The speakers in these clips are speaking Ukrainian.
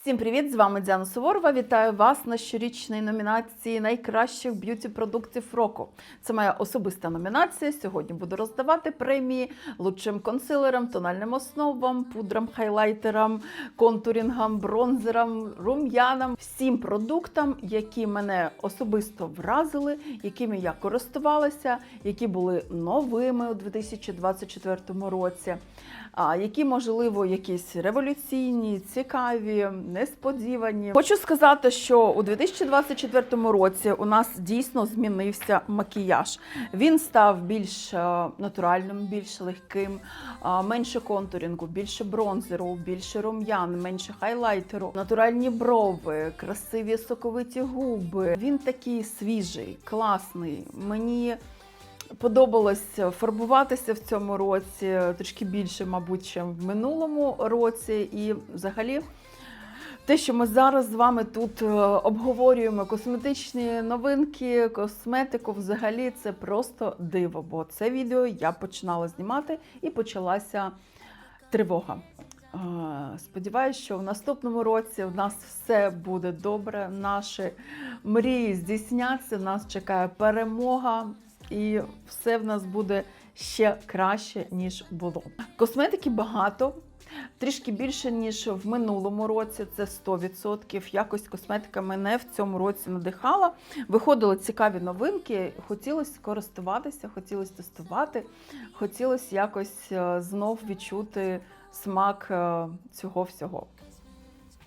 Всім привіт! З вами Діана Суворова. Вітаю вас на щорічній номінації найкращих б'юті продуктів року. Це моя особиста номінація. Сьогодні буду роздавати премії лучшим консилерам, тональним основам, пудрам, хайлайтерам, контурінгам, бронзерам, рум'янам, всім продуктам, які мене особисто вразили, якими я користувалася, які були новими у 2024 році. А які можливо якісь революційні, цікаві, несподівані. Хочу сказати, що у 2024 році у нас дійсно змінився макіяж. Він став більш е, натуральним, більш легким, е, менше контурінгу, більше бронзеру, більше рум'ян, менше хайлайтеру, натуральні брови, красиві соковиті губи. Він такий свіжий, класний. Мені Подобалось фарбуватися в цьому році трішки більше, мабуть, ніж в минулому році. І взагалі, те, що ми зараз з вами тут е, обговорюємо косметичні новинки, косметику, взагалі це просто диво. Бо це відео я починала знімати і почалася тривога. Е, Сподіваюсь, що в наступному році у нас все буде добре. Наші мрії здійсняться. Нас чекає перемога і все в нас буде ще краще, ніж було. Косметики багато. Трішки більше, ніж в минулому році, це 100%. Якось косметика мене в цьому році надихала. Виходили цікаві новинки, хотілося користуватися, хотілося тестувати, хотілося якось е, знов відчути смак е, цього всього.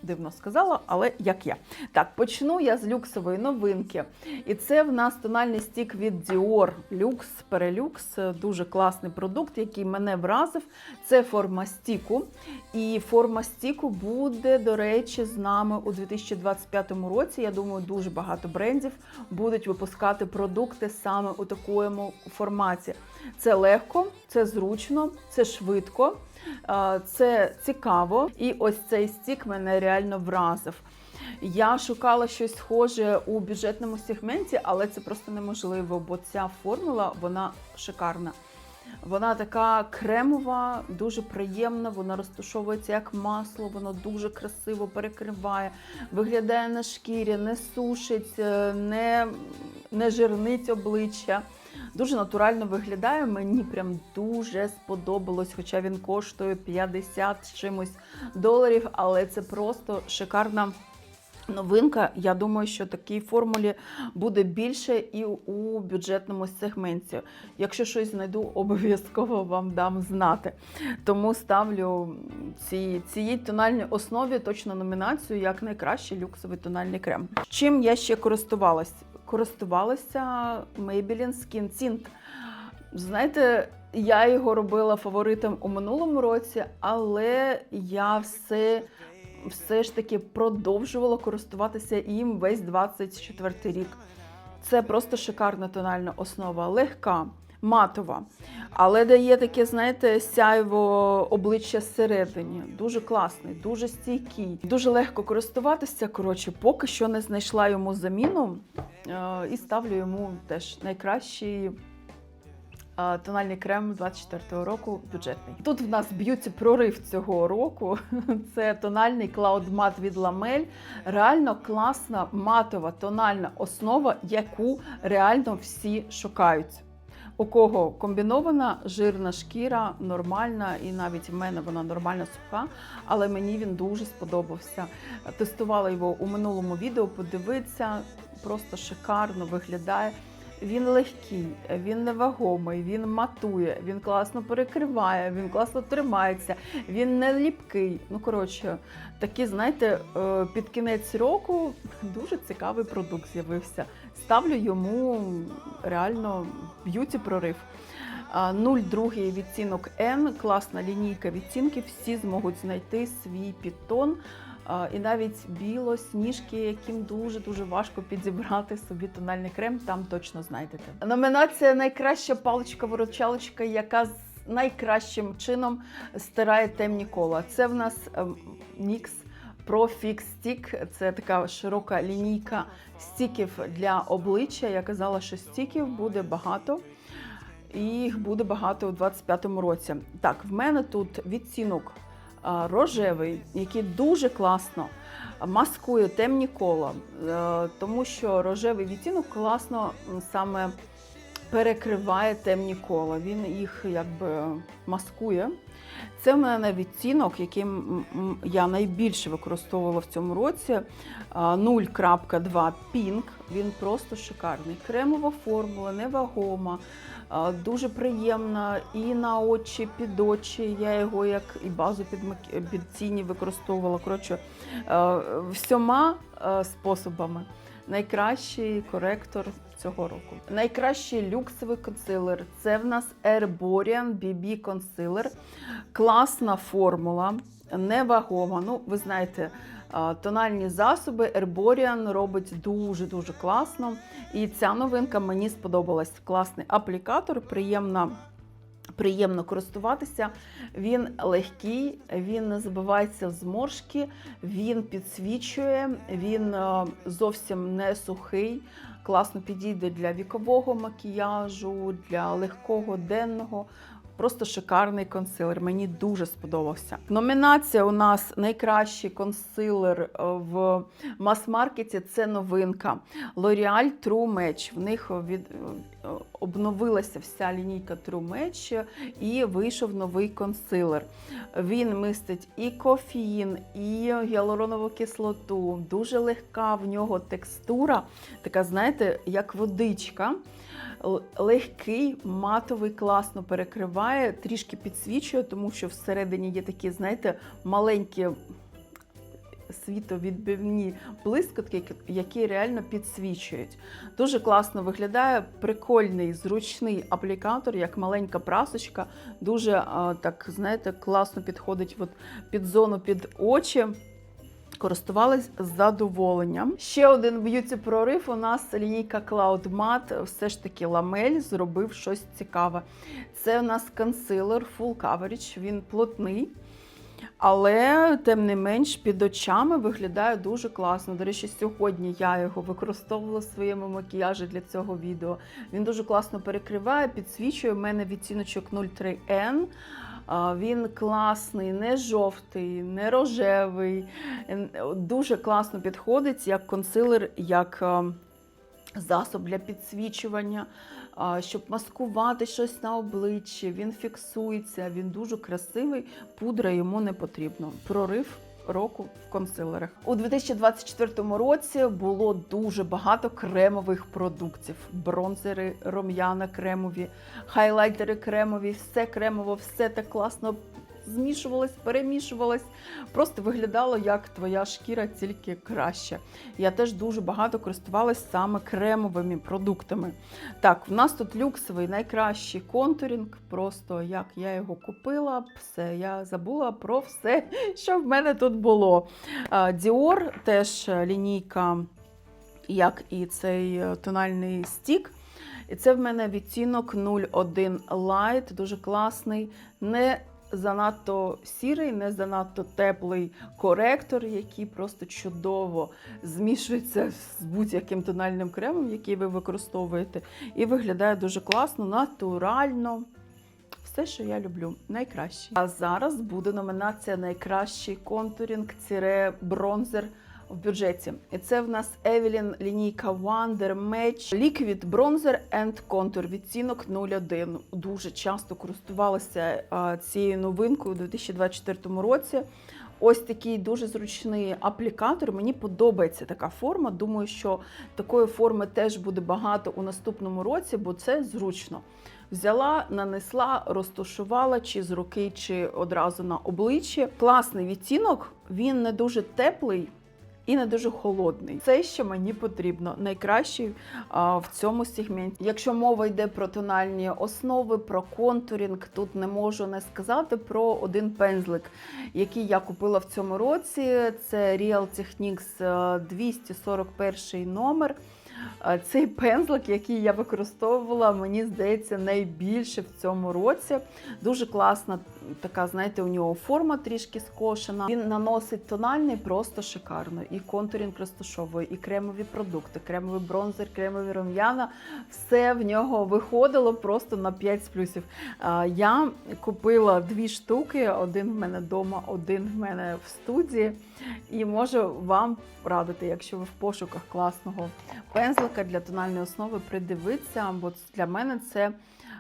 Дивно сказала, але як я. Так, почну я з люксової новинки. І це в нас тональний стік від Dior Lux Perelux. Дуже класний продукт, який мене вразив. Це форма стіку. І форма стіку буде, до речі, з нами у 2025 році. Я думаю, дуже багато брендів будуть випускати продукти саме у такому форматі. Це легко, це зручно, це швидко. Це цікаво, і ось цей стік мене реально вразив. Я шукала щось схоже у бюджетному сегменті, але це просто неможливо, бо ця формула вона шикарна. Вона така кремова, дуже приємна, вона розташовується як масло, воно дуже красиво перекриває, виглядає на шкірі, не сушить, е, не, не жирнить обличчя. Дуже натурально виглядає. Мені прям дуже сподобалось, хоча він коштує 50 з чимось доларів, але це просто шикарна. Новинка, я думаю, що такій формулі буде більше і у бюджетному сегменті. Якщо щось знайду, обов'язково вам дам знати. Тому ставлю ці, цій тональній основі точно номінацію як найкращий люксовий тональний крем. Чим я ще користувалась? Користувалася Maybelline Skin Tint. Знаєте, я його робила фаворитом у минулому році, але я все все ж таки продовжувала користуватися їм весь 24 рік. Це просто шикарна тональна основа, легка, матова, але дає таке, знаєте, сяйво обличчя зсередині. Дуже класний, дуже стійкий, дуже легко користуватися. Коротше, поки що не знайшла йому заміну е, і ставлю йому теж найкращий. е, Тональний крем 24-го року бюджетний. Тут в нас б'юті прорив цього року. Це тональний Matte від Lamel. Реально класна матова тональна основа, яку реально всі шукають. У кого комбінована жирна шкіра, нормальна, і навіть в мене вона нормально суха, але мені він дуже сподобався. Тестувала його у минулому відео, подивитися, просто шикарно виглядає. Він легкий, він невагомий, він матує, він класно перекриває, він класно тримається, він не ліпкий. Ну, коротше, такий, знаєте, е, під кінець року дуже цікавий продукт з'явився. Ставлю йому реально б'юті прорив. А, 02 відтінок N, класна лінійка відтінків, всі зможуть знайти свій підтон. І навіть білосніжки, яким дуже-дуже важко підібрати собі тональний крем, там точно знайдете. Номінація найкраща паличка-виручалочка, яка з найкращим чином стирає темні кола. Це в нас ем, NYX Pro Stick. Це така широка лінійка стіків для обличчя. Я казала, що стіків буде багато. І їх буде багато у 25-му році. Так, в мене тут відцінок рожевий, який дуже класно маскує темні кола, е, тому що рожевий відтінок класно саме перекриває темні кола. Він їх якби маскує. Це в мене відтінок, який м, м, я найбільше використовувала в цьому році. 0.2 Pink. Він просто шикарний. Кремова формула, невагома, дуже приємна і на очі, під очі. Я його як і базу під, під тіні використовувала. Коротше, всіма способами. Найкращий коректор цього року. Найкращий люксовий консилер це в нас Herborian BB Concealer. Класна формула, невагома. Ну, ви знаєте, тональні засоби Herborian робить дуже-дуже класно. І ця новинка мені сподобалась. Класний аплікатор, приємна. Приємно користуватися, він легкий, він не забивається в зморшки, він підсвічує, він е, зовсім не сухий, класно підійде для вікового макіяжу, для легкого денного. Просто шикарний консилер. Мені дуже сподобався. Номінація у нас найкращий консилер е, в мас-маркеті це новинка. L'Oreal True Match. В них від, обновилася вся лінійка True Match і вийшов новий консилер. Він містить і кофеїн, і гіалуронову кислоту. Дуже легка в нього текстура, така, знаєте, як водичка. Легкий, матовий, класно перекриває, трішки підсвічує, тому що всередині є такі, знаєте, маленькі світовідбивні блискотки, які- реально підсвічують. Дуже класно виглядає, прикольний, зручний аплікатор, як маленька прасочка. Дуже так, знаєте, класно підходить от під зону під очі. Користувались з задоволенням. Ще один б'юті прорив. У нас лінійка Cloud Matte, все ж таки ламель зробив щось цікаве. Це у нас консилер Full Coverage, він плотний. Але, тим не менш, під очами виглядає дуже класно. До речі, сьогодні я його використовувала в своєму макіяжі для цього відео. Він дуже класно перекриває, підсвічує. У мене відтіночок 03N. Він класний, не жовтий, не рожевий. Дуже класно підходить як консилер, як е, засоб для підсвічування, щоб маскувати щось на обличчі. Він фіксується, він дуже красивий, пудра йому не потрібно. Прорив. Року в консилерах у 2024 році було дуже багато кремових продуктів: бронзери, рум'яна кремові, хайлайтери кремові, все кремово, все так класно змішувалось, перемішувалось. Просто виглядало як твоя шкіра, тільки краще. Я теж дуже багато користувалась саме кремовими продуктами. Так, в нас тут люксовий найкращий контурінг. Просто як я його купила, все, я забула про все, що в мене тут було. Dior теж лінійка, як і цей е, тональний стік. І це в мене відтінок 01 Light, дуже класний. Не занадто сірий, не занадто теплий коректор, який просто чудово змішується з будь-яким тональним кремом, який ви використовуєте, і виглядає дуже класно, натурально. Все, що я люблю, найкраще. А зараз буде номінація Найкращий контурінг ціре бронзер в бюджеті. І це в нас Evelyn лінійка Wonder Match Liquid Bronzer and Contour відтінок 01. Дуже часто користувалася цією новинкою у 2024 році. Ось такий дуже зручний аплікатор. Мені подобається така форма. Думаю, що такої форми теж буде багато у наступному році, бо це зручно. Взяла, нанесла, розташувала чи з руки, чи одразу на обличчі. Класний відтінок, він не дуже теплий. І не дуже холодний. Це що мені потрібно. Найкращий а, в цьому сегменті. Якщо мова йде про тональні основи, про контурінг, тут не можу не сказати про один пензлик, який я купила в цьому році. Це Real Techniques е, 241 номер. Е, Цей пензлик, який я використовувала, мені здається, найбільше в цьому році. Дуже класна така, знаєте, у нього форма трішки скошена. Він наносить тональний просто шикарно. І контурінг розташовує, і кремові продукти, кремовий бронзер, кремові рум'яна. Все в нього виходило просто на 5 з плюсів. Я купила дві штуки: один в мене вдома, один в мене в студії. І можу вам радити, якщо ви в пошуках класного пензлика для тональної основи, придивитися, бо для мене це.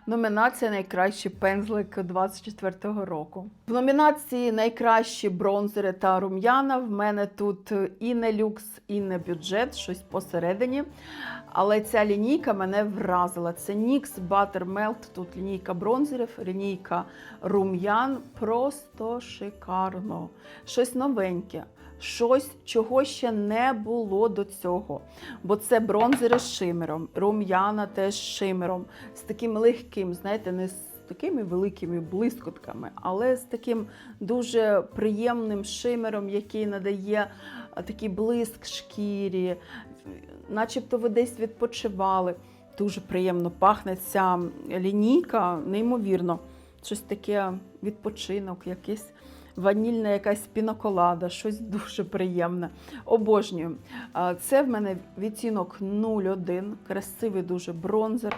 Номінація Найкращий пензлик 24-го року. В номінації Найкращі бронзери та рум'яна. В мене тут і не люкс, і не бюджет, щось посередині. Але ця лінійка мене вразила. Це NYX Butter Melt, тут лінійка бронзерів, лінійка рум'ян. Просто шикарно. Щось новеньке. Щось, чого ще не було до цього. Бо це бронзери з шимером, рум'яна теж з шимером, з таким легким, знаєте, не з такими великими блискотками, але з таким дуже приємним шимером, який надає такий блиск шкірі, начебто ви десь відпочивали. Дуже приємно пахне ця лінійка, неймовірно. Щось таке відпочинок, якийсь ванільна якась піноколада, щось дуже приємне. Обожнюю. Це в мене відтінок 01, красивий дуже бронзер,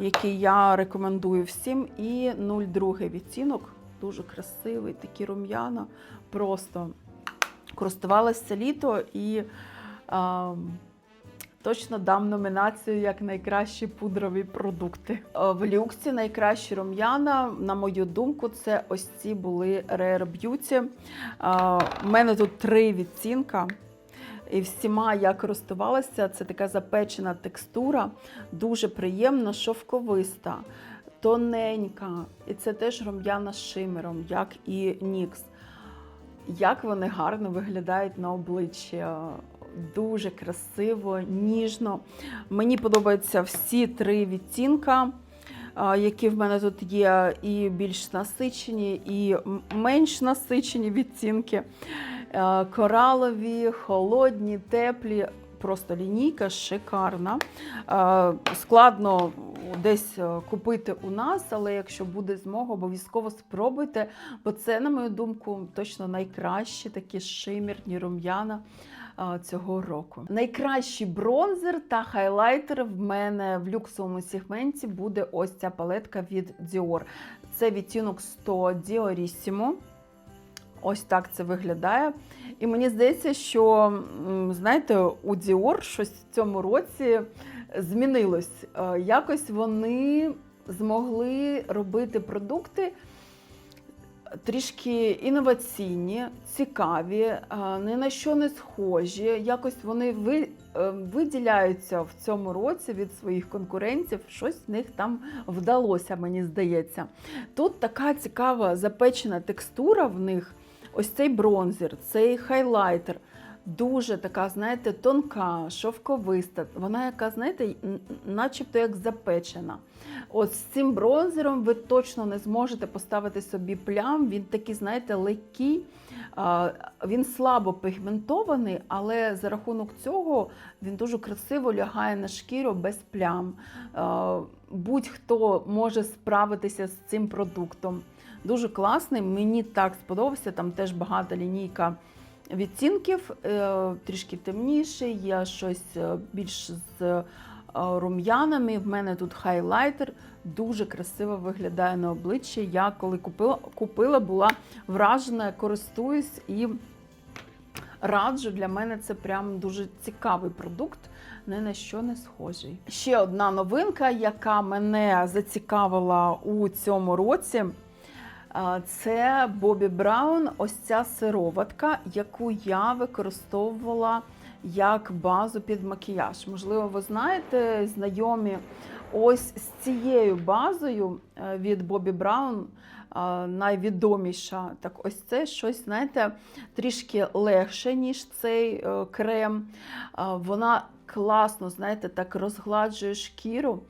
який я рекомендую всім. І 02 відтінок, дуже красивий, такі рум'яна. Просто користувалася літо і. А, Точно дам номінацію як найкращі пудрові продукти. Е, В люксі найкращі рум'яна, на мою думку, це ось ці були Rare Beauty. У мене тут три відцінка. І всіма я користувалася, це така запечена текстура, дуже приємна, шовковиста, тоненька. І це теж рум'яна з шимером, як і NYX. Як вони гарно виглядають на обличчі. Дуже красиво, ніжно. Мені подобаються всі три відтінка, які в мене тут є, і більш насичені, і менш насичені відтінки. Е, Коралові, холодні, теплі. Просто лінійка шикарна. Е, Складно десь е, купити у нас, але якщо буде змога, обов'язково спробуйте, бо це, на мою думку, точно найкращі такі шимірні рум'яна цього року. Найкращий бронзер та хайлайтер в мене в люксовому сегменті буде ось ця палетка від Dior. Це відтінок 100 Diorissimo. Ось так це виглядає. І мені здається, що знаєте, у Dior щось в цьому році змінилось. Е, Якось вони змогли робити продукти трішки інноваційні, цікаві, е, ні на що не схожі. Якось вони ви, е, виділяються в цьому році від своїх конкурентів. Щось в них там вдалося, мені здається. Тут така цікава запечена текстура в них. Ось цей бронзер, цей хайлайтер. Дуже така, знаєте, тонка, шовковиста. Вона яка, знаєте, начебто як запечена. От з цим бронзером ви точно не зможете поставити собі плям. Він такий, знаєте, легкий, він слабо пігментований, але за рахунок цього він дуже красиво лягає на шкіру без плям. Будь-хто може справитися з цим продуктом. Дуже класний, мені так сподобався. Там теж багата лінійка відтінків, е, трішки темніший, є щось е, більш з е, рум'янами. В мене тут хайлайтер, дуже красиво виглядає на обличчі. Я коли купила, купила була вражена, користуюсь і раджу. Для мене це прям дуже цікавий продукт. Ні на що не схожий. Ще одна новинка, яка мене зацікавила у цьому році. Це Бобі Браун, ось ця сироватка, яку я використовувала як базу під макіяж. Можливо, ви знаєте, знайомі ось з цією базою е, від Бобі Браун. е, Найвідоміша, так ось це щось, знаєте, трішки легше, ніж цей е, крем. Вона класно, знаєте, так розгладжує шкіру,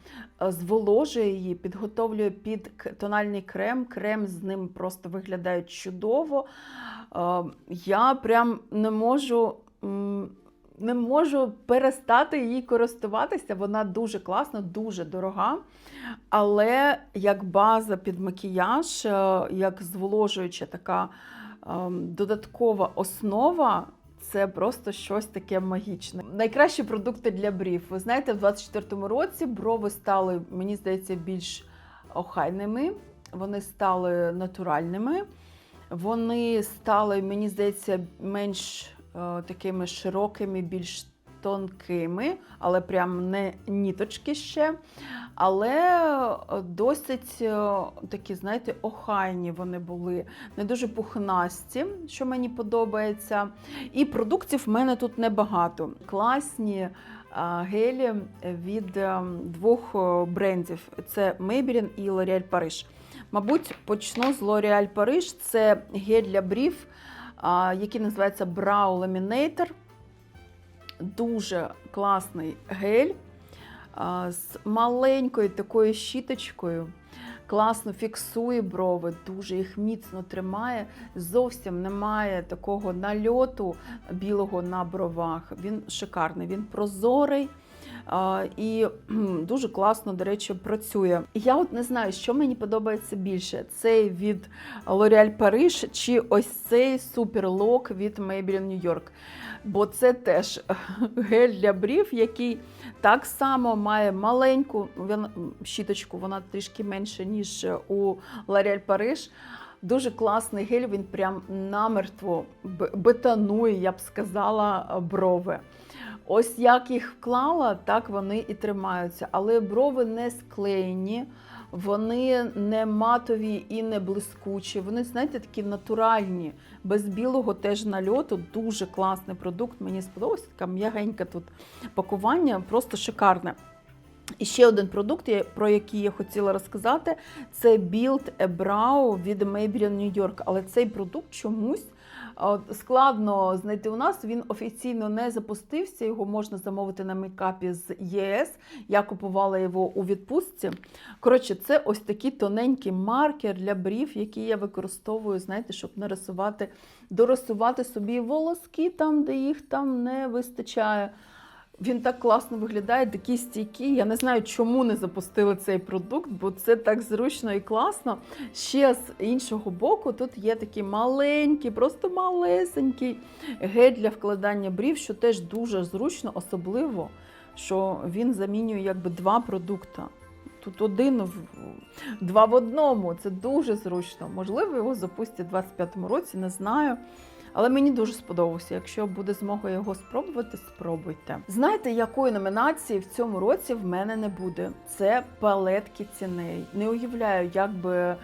зволожує її, підготовлює під тональний крем. Крем з ним просто виглядає чудово. Е, Я прям не можу не можу перестати її користуватися. Вона дуже класна, дуже дорога. Але як база під макіяж, е, як зволожуюча така ем, додаткова основа. Це просто щось таке магічне. Найкращі продукти для брів. Ви знаєте, в 24-му році брови стали, мені здається, більш охайними. Вони стали натуральними. Вони стали, мені здається, менш е, такими широкими, більш тонкими, але прям не ніточки ще. Але е, досить е, такі, знаєте, охайні вони були, не дуже пухнасті, що мені подобається. І продуктів в мене тут небагато. Класні гелі від е, двох е, брендів: це Maybelline і L'Oréal Paris. Мабуть, почну з L'Oréal Paris. Це гель для брів, який називається Brow Laminator. Дуже класний гель з маленькою такою щіточкою. Класно фіксує брови, дуже їх міцно тримає. Зовсім немає такого нальоту білого на бровах. Він шикарний, він прозорий. І дуже класно, до речі, працює. Я от не знаю, що мені подобається більше: цей від L'Oréal Paris чи ось цей суперлок від Maybelline New York. Бо це теж гель для брів, який так само має маленьку щіточку, вона трішки менше, ніж у L'Oréal Paris. Дуже класний гель, він прям намертво бетонує, я б сказала, брови. Ось як їх вклала, так вони і тримаються. Але брови не склеєні, вони не матові і не блискучі. Вони, знаєте, такі натуральні, без білого теж нальоту. Дуже класний продукт. Мені сподобався. Така м'ягенька тут пакування, просто шикарне. І ще один продукт, про який я хотіла розказати, це Build a Brow від Maybelline New York. Але цей продукт чомусь складно знайти у нас. Він офіційно не запустився. Його можна замовити на мейкапі з ЄС. Я купувала його у відпустці. Коротше, це ось такий тоненький маркер для брів, який я використовую, знаєте, щоб нарисувати, дорисувати собі волоски там, де їх там не вистачає. Він так класно виглядає, такий стійкий. Я не знаю, чому не запустили цей продукт, бо це так зручно і класно. Ще з іншого боку, тут є такий маленький, просто малесенький гель для вкладання брів, що теж дуже зручно, особливо, що він замінює якби два продукти. Тут один в два в одному. Це дуже зручно. Можливо, його запустять у 25-му році, не знаю. Але мені дуже сподобався. Якщо буде змога його спробувати, спробуйте. Знаєте, якої номінації в цьому році в мене не буде? Це палетки ціней. Не уявляю, як би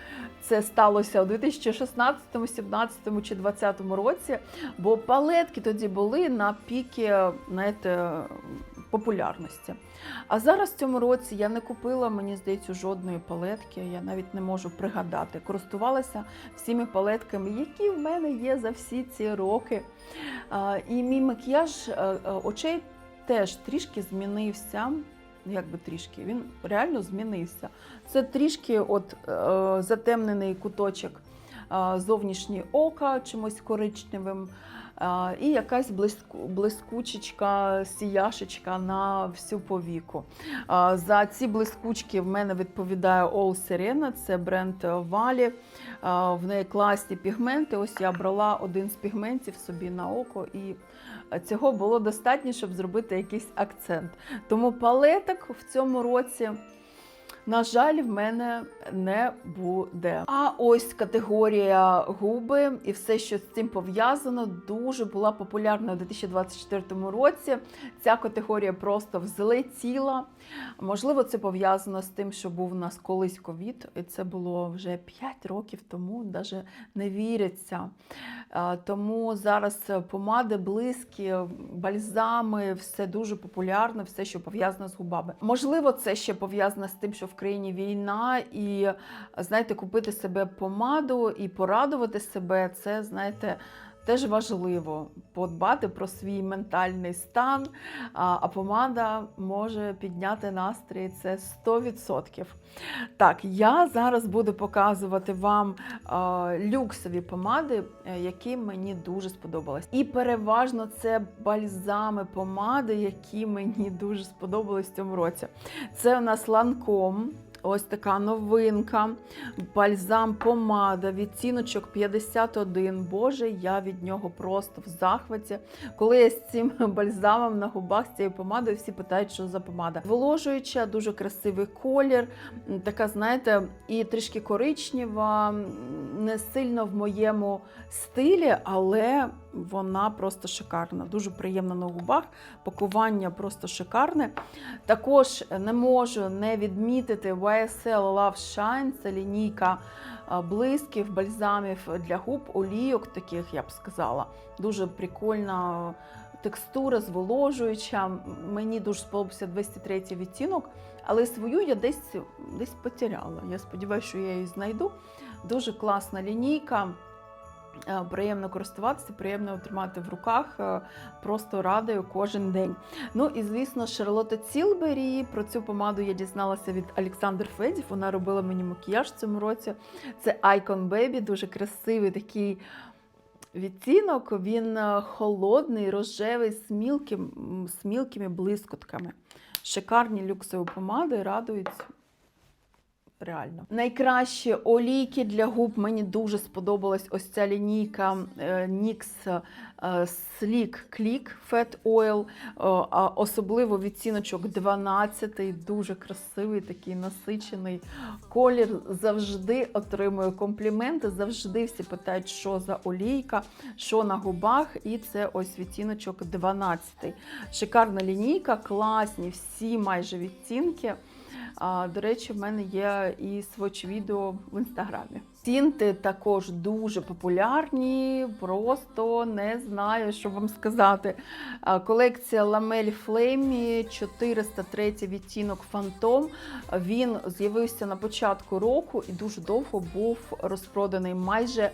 це сталося у 2016, 2017 чи 2020 році, бо палетки тоді були на піки, знаєте, популярності. А зараз в цьому році я не купила, мені здається, жодної палетки. Я навіть не можу пригадати. Користувалася всіми палетками, які в мене є за всі ці роки. І мій макіяж е, е, очей теж трішки змінився. Як би трішки, він реально змінився. Це трішки от е, затемнений куточок зовнішнє ока чимось коричневим, і якась блиску, блискучечка, сіяшечка на всю повіку. Е, За ці блискучки в мене відповідає All Serena, це бренд Валі. Е, В неї класні пігменти. Ось я брала один з пігментів собі на око, і цього було достатньо, щоб зробити якийсь акцент. Тому палеток в цьому році. На жаль, в мене не буде. А ось категорія губи і все, що з цим пов'язано, дуже була популярна у 2024 році. Ця категорія просто взлетіла. Можливо, це пов'язано з тим, що був у нас колись ковід, і це було вже 5 років тому, навіть не віриться. Тому зараз помади, блиски, бальзами, все дуже популярно, все, що пов'язано з губами. Можливо, це ще пов'язано з тим, що в країні війна, і знаєте, купити себе помаду і порадувати себе, це знаєте. Теж важливо подбати про свій ментальний стан, а, помада може підняти настрій. Це 100%. Так, я зараз буду показувати вам люксові помади, е, які мені дуже сподобались. І переважно це бальзами помади, які мені дуже сподобались в цьому році. Це у нас ланком. Ось така новинка. Бальзам помада, відтіночок 51. Боже, я від нього просто в захваті. Коли я з цим бальзамом на губах з цією помадою, всі питають, що за помада. Зволожуюча, дуже красивий колір. Така, знаєте, і трішки коричнева, не сильно в моєму стилі, але вона просто шикарна. Дуже приємна на губах. Пакування просто шикарне. Також не можу не відмітити YSL Love Shine, це лінійка а, блисків, бальзамів для губ, олійок таких, я б сказала. Дуже прикольна текстура, зволожуюча. Мені дуже сподобався 203 відтінок, але свою я десь, десь потеряла. Я сподіваюся, що я її знайду. Дуже класна лінійка. Е, Приємно користуватися, приємно тримати в руках, е, просто радую кожен день. Ну і звісно, Шарлотта Цілбері. Про цю помаду я дізналася від Олександр Федів. Вона робила мені макіяж в цьому році. Це Icon Baby, дуже красивий такий відтінок. Він е, холодний, рожевий, з мілким, мілкими блискотками. Шикарні люксові помади радують. Реально. Найкращі олійки для губ мені дуже сподобалась ось ця лінійка е, NYX е, Sleek Click Fat Oil, е, особливо відціночок 12, дуже красивий, такий насичений колір. Завжди отримую компліменти, завжди всі питають, що за олійка, що на губах, і це ось відтіночок 12. Шикарна лінійка, класні всі майже відтінки. А, До речі, в мене є і своч відео в інстаграмі. Тінти також дуже популярні, просто не знаю, що вам сказати. Колекція Lamel Flame 403 відтінок Phantom. Він з'явився на початку року і дуже довго був розпроданий. Майже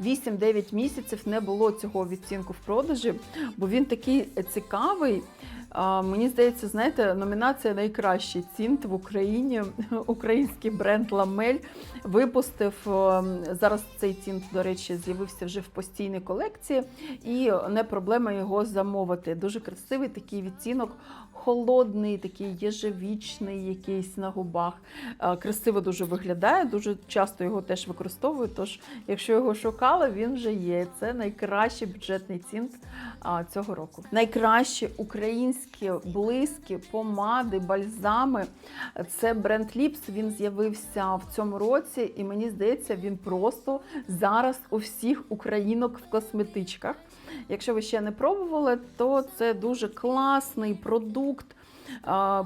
8-9 місяців не було цього відцінку в продажі, бо він такий цікавий. А, Мені здається, знаєте, номінація найкращий цінт в Україні. Український бренд Ламель випустив е, зараз. Цей цінт, до речі, з'явився вже в постійній колекції, і не проблема його замовити. Дуже красивий такий відтінок, холодний, такий єжевічний, якийсь на губах. Е, Красиво дуже виглядає. Дуже часто його теж використовую. Тож, якщо його шукали, він вже є. Це найкращий бюджетний цінт цього року. Найкращі українські блиски, помади, бальзами. Це бренд Lips. Він з'явився в цьому році, і мені здається, він просто зараз у всіх українок в косметичках. Якщо ви ще не пробували, то це дуже класний продукт.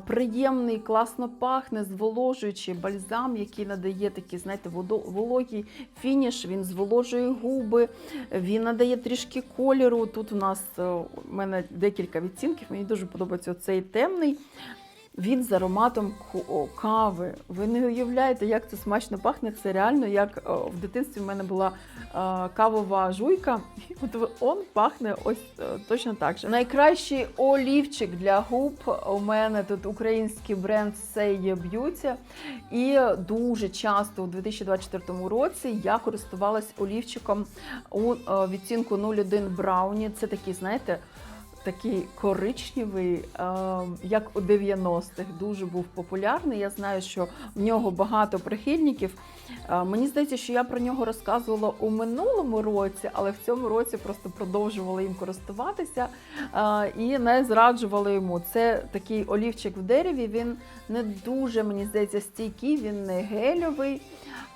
Приємний, класно пахне, зволожуючий бальзам, який надає такий, знаєте, вологий фініш. Він зволожує губи, він надає трішки кольору. Тут у нас е, у мене декілька відцінків. Мені дуже подобається цей темний. Він з ароматом кави. Ви не уявляєте, як це смачно пахне. Це реально як в дитинстві в мене була кавова жуйка. І от он пахне ось е, точно так же. Найкращий олівчик для губ. У мене тут український бренд Say Beauty. І дуже часто у 2024 році я користувалась олівчиком у відцінку 01 Брауні. Це такий, знаєте, такий коричневий, е, як у 90-х, дуже був популярний. Я знаю, що в нього багато прихильників. Е, Мені здається, що я про нього розказувала у минулому році, але в цьому році просто продовжувала їм користуватися е, і не зраджувала йому. Це такий олівчик в дереві. Він не дуже, мені здається, стійкий, він не гельовий.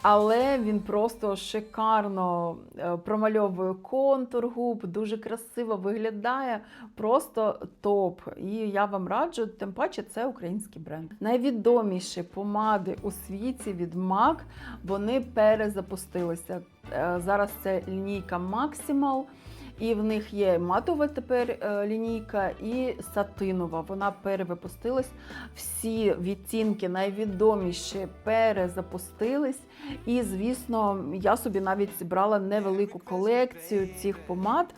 Але він просто шикарно е, промальовує контур губ, дуже красиво виглядає, просто топ. І я вам раджу, тим паче це український бренд. Найвідоміші помади у світі від MAC, вони перезапустилися. Е, Зараз це лінійка Maximal. І в них є матова тепер е, лінійка і сатинова. Вона перевипустилась. Всі відтінки найвідоміші перезапустились. І, звісно, я собі навіть зібрала невелику колекцію цих помад.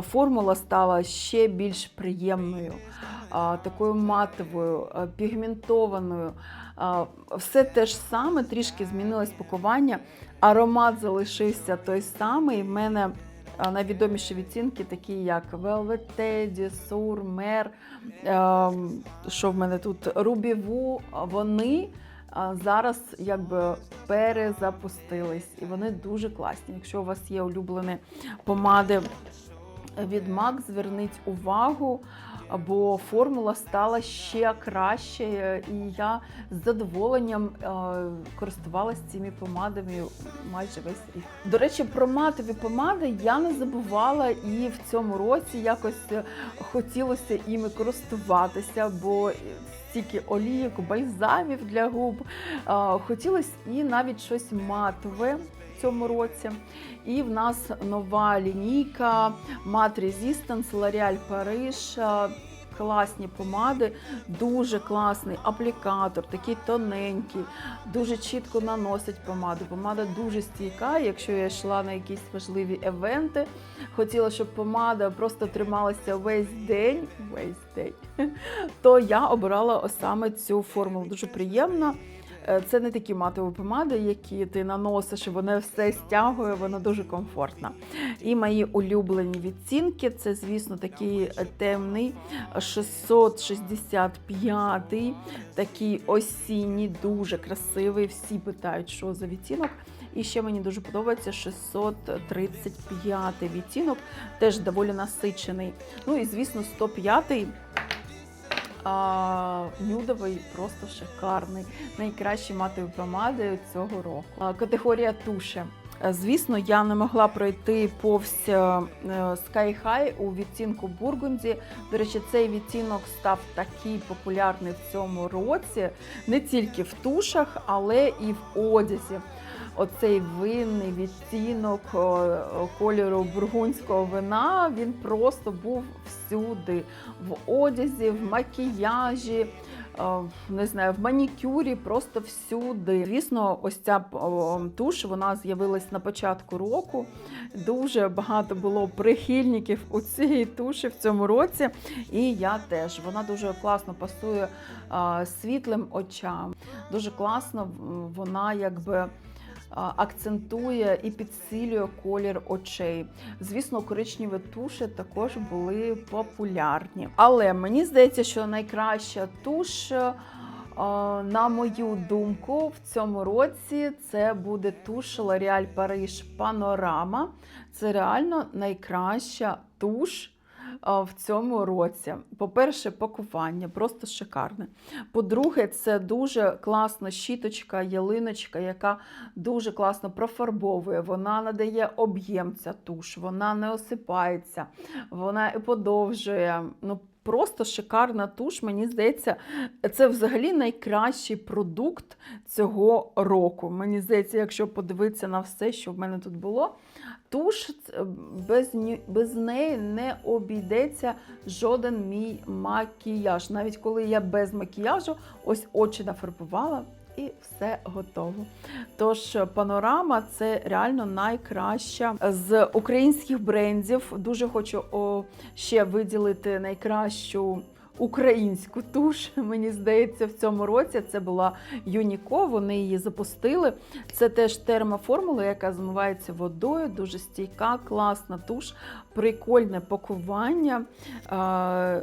Формула стала ще більш приємною, такою матовою, пігментованою. Все те ж саме, трішки змінилось пакування. Аромат залишився той самий. В мене найвідоміші відцінки, такі як Velvet Teddy, Sour Mer, ем, що в мене тут Рубіву. Вони зараз якби перезапустились, і вони дуже класні. Якщо у вас є улюблені помади від MAC, зверніть увагу, бо формула стала ще краще, і я з задоволенням е, користувалася цими помадами майже весь рік. До речі, про матові помади я не забувала і в цьому році якось хотілося іми користуватися, бо стільки олійок, бальзамів для губ. Е, Хотілося і навіть щось матове цьому році. І в нас нова лінійка Matte Resistance L'Oréal Paris. Е, Класні помади, дуже класний аплікатор, такий тоненький, дуже чітко наносить помаду. Помада дуже стійка. Якщо я йшла на якісь важливі евенти, хотіла, щоб помада просто трималася весь день, весь день, то я обирала саме цю формулу. Дуже приємно. Е, Це не такі матові помади, які ти наносиш, і воно все стягує, воно дуже комфортно. І мої улюблені відцінки це, звісно, такий темний 665, такий осінній, дуже красивий. Всі питають, що за відтінок. І ще мені дуже подобається 635 відтінок, теж доволі насичений. Ну і звісно, 105 а, нюдовий просто шикарний. Найкращі матові помади цього року. А, категорія туші. Е, Звісно, я не могла пройти повз е, Sky High у відтінку Бургунді. До речі, цей відтінок став такий популярний в цьому році, не тільки в тушах, але і в одязі. Оцей винний відтінок кольору бургундського вина він просто був всюди: в одязі, в макіяжі, не знаю, в манікюрі, просто всюди. Звісно, ось ця туш вона з'явилась на початку року. Дуже багато було прихильників у цієї туші в цьому році. І я теж. Вона дуже класно пасує світлим очам. Дуже класно вона якби. Акцентує і підсилює колір очей. Звісно, коричневі туші також були популярні. Але мені здається, що найкраща туш, е, на мою думку, в цьому році це буде туш L'Oréal Paris Panorama. Це реально найкраща туш в цьому році. По-перше, пакування просто шикарне. По-друге, це дуже класна щіточка, ялиночка, яка дуже класно профарбовує. Вона надає об'єм ця туш, вона не осипається, вона і подовжує. Ну, Просто шикарна туш, мені здається, це взагалі найкращий продукт цього року. Мені здається, якщо подивитися на все, що в мене тут було, туш без, без неї не обійдеться жоден мій макіяж. Навіть коли я без макіяжу, ось очі нафарбувала і все готово. Тож панорама це реально найкраща з українських брендів. Дуже хочу ще виділити найкращу. Українську туш, мені здається, в цьому році це була Юніко. Вони її запустили. Це теж термоформула, яка змивається водою, дуже стійка, класна туш, прикольне пакування.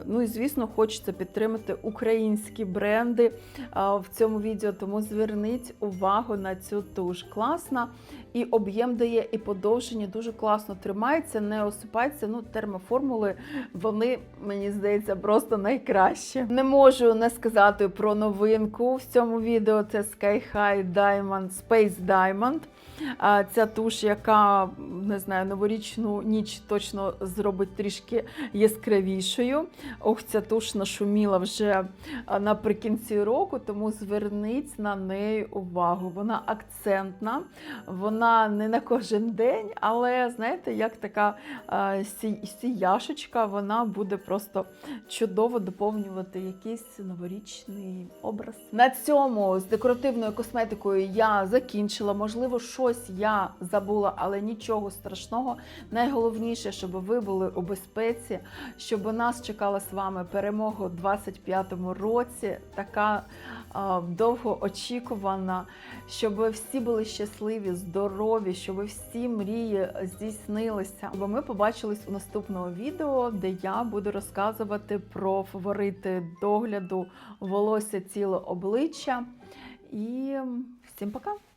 Ну і звісно, хочеться підтримати українські бренди в цьому відео. Тому зверніть увагу на цю туш. Класна і об'єм дає, і подовження дуже класно тримається, не осипається. Ну, термоформули вони, мені здається, просто найкраще. Не можу не сказати про новинку в цьому відео. Це Sky High Diamond Space Diamond. Ця туш, яка не знаю, новорічну ніч точно зробить трішки яскравішою. Ох, ця туш нашуміла вже наприкінці року, тому зверніть на неї увагу. Вона акцентна, вона не на кожен день, але знаєте, як така сіяшечка, вона буде просто чудово доповнювати якийсь новорічний образ. На цьому з декоративною косметикою я закінчила. Можливо, щось я забула, але нічого страшного. Найголовніше, щоб ви були у безпеці, щоб нас чекала з вами перемога у 25-му році, така а, довгоочікувана, щоб всі були щасливі, здорові, щоб всі мрії здійснилися. Бо ми побачились у наступному відео, де я буду розказувати про фаворити догляду волосся, тіло, обличчя. І всім пока!